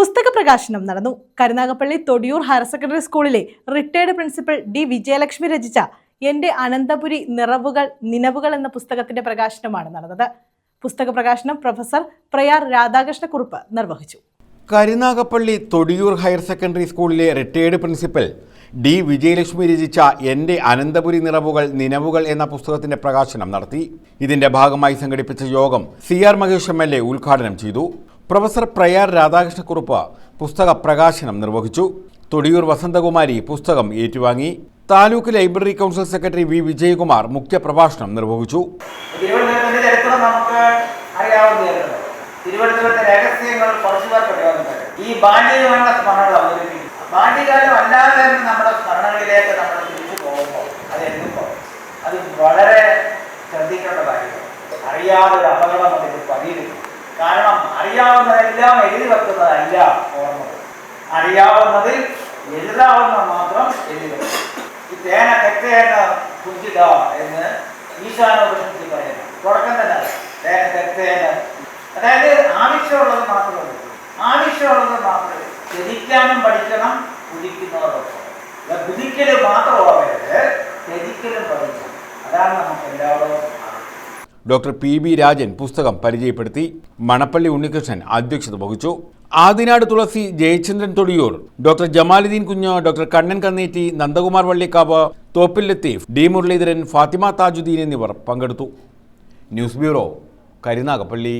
പുസ്തക പ്രകാശനം നടന്നു. കരുനാഗപ്പള്ളി തൊടിയൂർ ഹയർ സെക്കൻഡറി സ്കൂളിലെ റിട്ടയർഡ് പ്രിൻസിപ്പൽ ഡി വിജയലക്ഷ്മി രചിച്ച എന്റെ അനന്തപുരി നിറവുകൾ നിലവുകൾ എന്ന പുസ്തകത്തിന്റെ പ്രകാശനമാണ് നടന്നത്. പുസ്തക പ്രകാശനം പ്രൊഫസർ പ്രയാർ രാധാകൃഷ്ണക്കുറുപ്പ് നിർവഹിച്ചു. കരുനാഗപ്പള്ളി തൊടിയൂർ ഹയർ സെക്കൻഡറി സ്കൂളിലെ റിട്ടയേർഡ് പ്രിൻസിപ്പൽ ഡി വിജയലക്ഷ്മി രചിച്ച എന്റെ അനന്തപുരി നിറവുകൾ നിലവുകൾ എന്ന പുസ്തകത്തിന്റെ പ്രകാശനം നടത്തി. ഇതിന്റെ ഭാഗമായി സംഘടിപ്പിച്ച യോഗം C R Mahesh M L A ഉദ്ഘാടനം ചെയ്തു. പ്രൊഫസർ പ്രയാർ രാധാകൃഷ്ണക്കുറുപ്പ് പുസ്തക പ്രകാശനം നിർവഹിച്ചു. തൊടിയൂർ വസന്തകുമാരി പുസ്തകം ഏറ്റുവാങ്ങി. Taluk library council secretary V Vijayakumar മുഖ്യപ്രഭാഷണം നിർവഹിച്ചു. അല്ലാതെ നമ്മൾ തിരിച്ചു അത് അത് അറിയാതെ ഒരു അപകടം അതിൽ പതിയിരുന്നു കാരണം അറിയാവുന്നതെല്ലാം എഴുതി വെക്കുന്നതല്ല ഓർമ്മ. അറിയാവുന്നതിൽ എഴുതാവുന്ന മാത്രം എഴുതി വെക്കും. ഈ തേന തെക്കേന കുഞ്ചിത എന്ന് ഈശാനോപനിഷത്തിൽ പറയുന്നു. തുടക്കം തന്നെ തേന തെക്കേന അതായത് ആവശ്യമുള്ളത് മാത്രമേ ആവശ്യമുള്ളത് മാത്രമേ ത്യജിക്കാനും പഠിക്കണം കുതിക്കുന്നതോടൊപ്പം. ഇത് കുതിക്കൽ മാത്രമാവരുത് ത്യജിക്കലും പഠിക്കണം. അതാണ് നമുക്ക് എല്ലാവരും ഡോക്ടർ പി ബി രാജൻ പുസ്തകം പരിചയപ്പെടുത്തി മണപ്പള്ളി ഉണ്ണികൃഷ്ണൻ അധ്യക്ഷത വഹിച്ചു. Adinad Thulasi Jayachandran Thodiyoor doctor Jamaluddin Kunju doctor Kannan Kannetti Nandakumar Vallikkavu Thoppil Latheef D Muraleedharan Fathima Thajuddin എന്നിവർ പങ്കെടുത്തു. News bureau Karunagappally.